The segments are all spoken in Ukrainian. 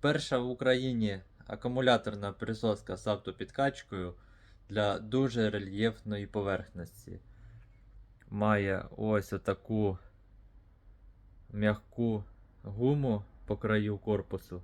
Перша в Україні акумуляторна присоска з автопідкачкою для дуже рельєфної поверхності. Має ось отаку м'яку гуму по краю корпусу.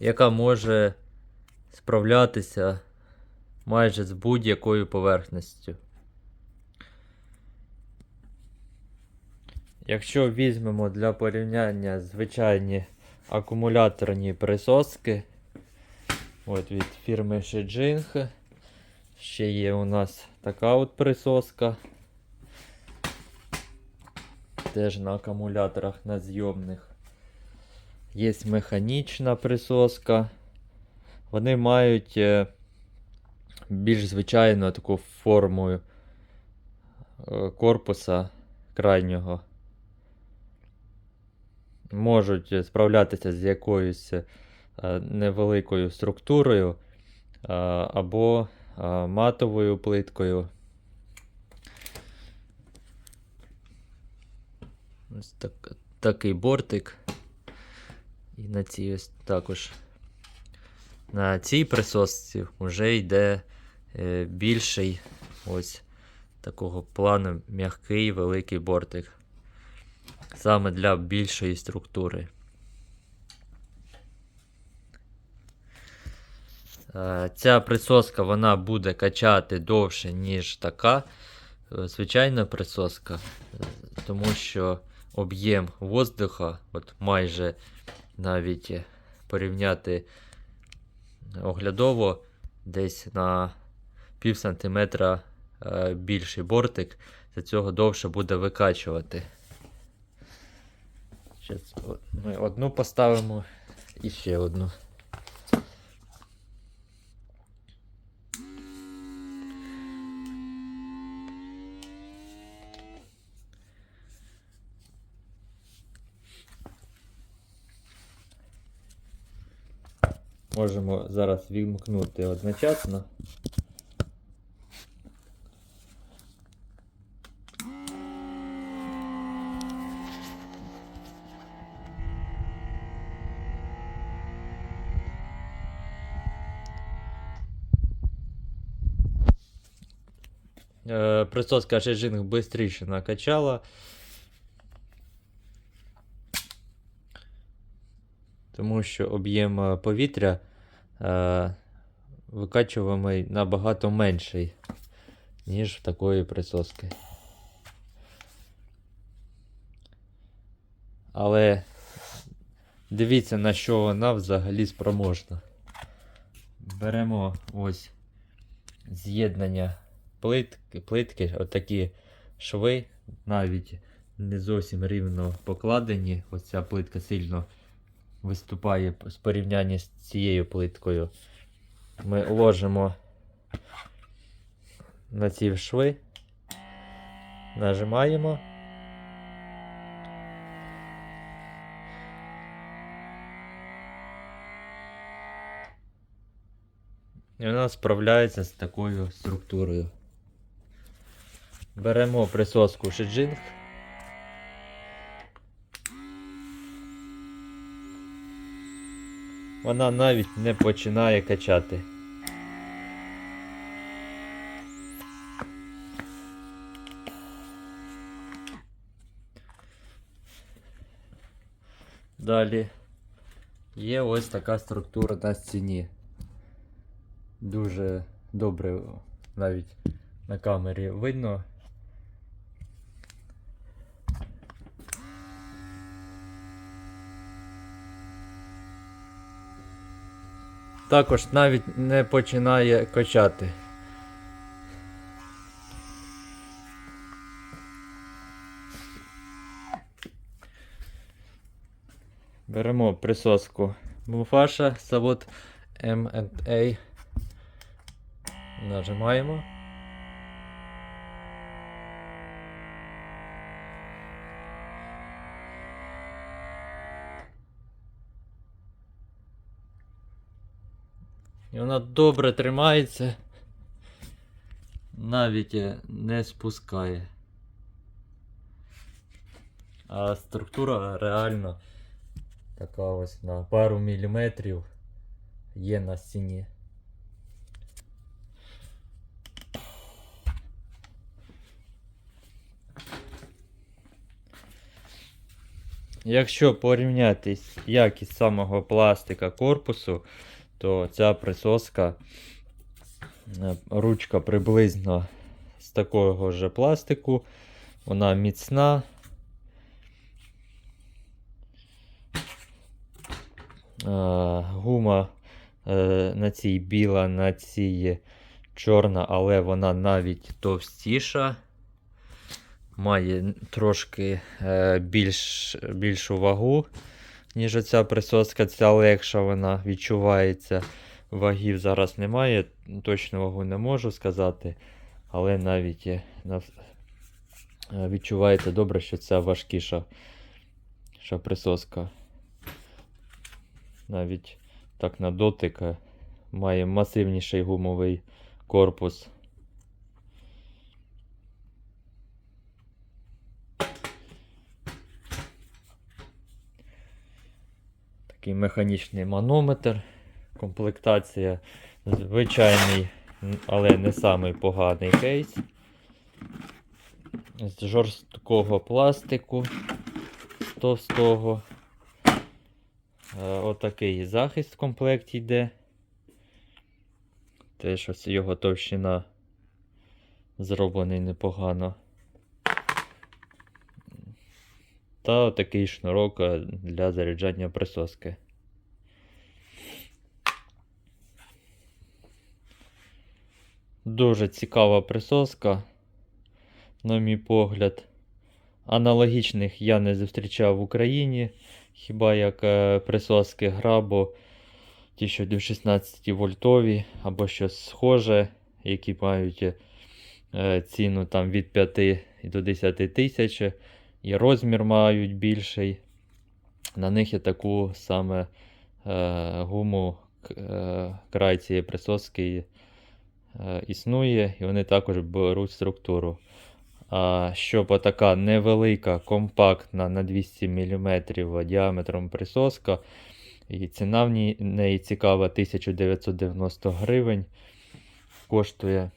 яка може справлятися майже з будь-якою поверхністю. Якщо візьмемо для порівняння звичайні акумуляторні присоски, от від фірми Shijing, ще є у нас така от присоска. Теж на акумуляторах на зйомних. Є механічна присоска. Вони мають е, більш звичайну таку форму е, корпуса крайнього. Можуть справлятися з якоюсь е, невеликою структурою е, або матовою плиткою. Ось так, такий бортик. І на цій ось також. На цій присосці вже йде е, більший ось такого плану м'який великий бортик. Саме для більшої структури. Е, Ця присоска вона буде качати довше, ніж така е, звичайна присоска, тому що об'єм воздуха, от майже навіть порівняти оглядово десь на пів сантиметра е, більший бортик, за цього довше буде викачувати. Зараз ми одну поставимо і ще одну. Можемо зараз вімкнути одночасно. Е, Присоска Шейджинг швидше накачала. Тому що об'єм е, повітря е, викачуваний набагато менший, ніж в такої присоски. Але дивіться, на що вона взагалі спроможна. Беремо ось з'єднання плитки, плитки, отакі шви, навіть не зовсім рівно покладені. Ось ця плитка сильно виступає з порівняння з цією плиткою. Ми ложимо на ці шви, нажимаємо. І вона справляється з такою структурою. Беремо присоску Шиджинг. Вона навіть не починає качати. Далі є ось така структура на стіні. Дуже добре навіть на камері видно. Також навіть не починає качати. Беремо присоску Муфаша завод M&A. Нажимаємо. І вона добре тримається. Навіть е, не спускає. А структура реально така ось на пару міліметрів є на стіні. Якщо порівняти якість самого пластика корпусу, то ця присоска е, ручка приблизно з такого ж пластику. Вона міцна. Е, Гума е, на цій біла, на цій чорна, але вона навіть товстіша. Має трошки більш, більшу вагу, ніж оця присоска. Ця легша вона відчувається. Вагів зараз немає, точну вагу не можу сказати. Але навіть на, е, відчувається добре, що ця важкіша що присоска. Навіть так на дотик е, має масивніший гумовий корпус. Такий механічний манометр. Комплектація звичайний, але не самий поганий кейс. З жорсткого пластику, товстого. Е, Отакий захист в комплекті йде. Теж ось його товщина зроблений непогано. Та отакий шнурок е, для заряджання присоски. Дуже цікава присоска, на мій погляд. Аналогічних я не зустрічав в Україні. Хіба як е, присоски Грабо, ті, що до 16 вольтові, або щось схоже, які мають е, ціну там від 5 до 10 тисяч, і розмір мають більший. На них є таку саме е, гуму е, край цієї присоски е, існує, і вони також беруть структуру. А щоб така невелика, компактна на 200 мм діаметром присоска, і ціна в ній- неї цікава 1990 гривень. Коштує.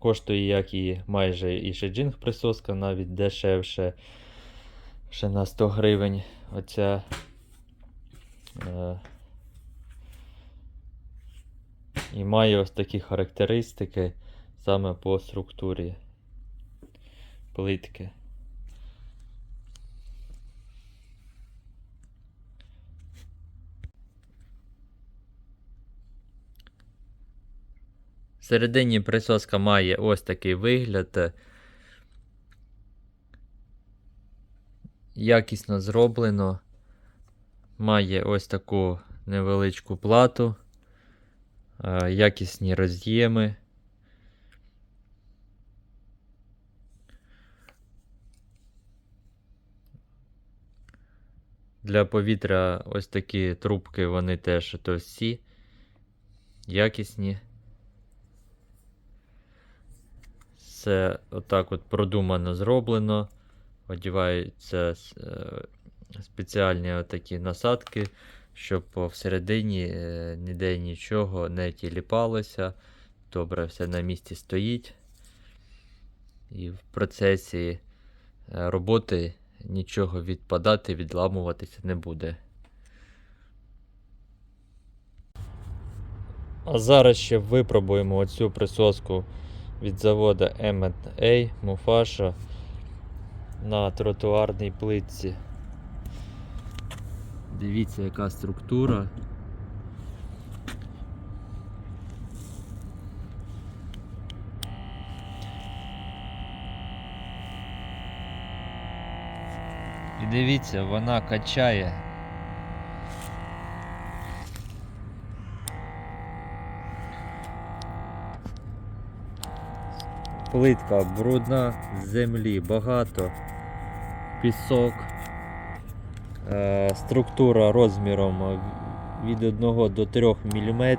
Коштує, як і майже і Шеджинг присоска, навіть дешевше. Ще на 100 гривень. Оця. Е, і має ось такі характеристики саме по структурі плитки. Всередині присоска має ось такий вигляд. Якісно зроблено. Має ось таку невеличку плату е, якісні роз'єми. Для повітря ось такі трубки, вони теж товсті, якісні. Все отак от продумано зроблено. Одіваються е, спеціальні отакі насадки, щоб всередині е, ніде нічого не тіліпалося. Добре, все на місці стоїть. І в процесі е, роботи нічого відпадати, відламуватися не буде. А зараз ще випробуємо оцю присоску від заводу M&A Муфаша на тротуарній плитці. Дивіться, яка структура. І дивіться, вона качає. Плитка брудна з землі багато, пісок. Е, структура розміром від 1 до 3 мм,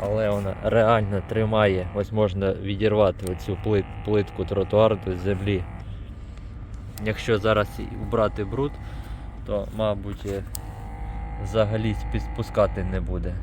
але вона реально тримає. Ось можна відірвати оцю плит, плитку тротуару до землі. Якщо зараз убрати бруд, то, мабуть, е, взагалі спускати не буде.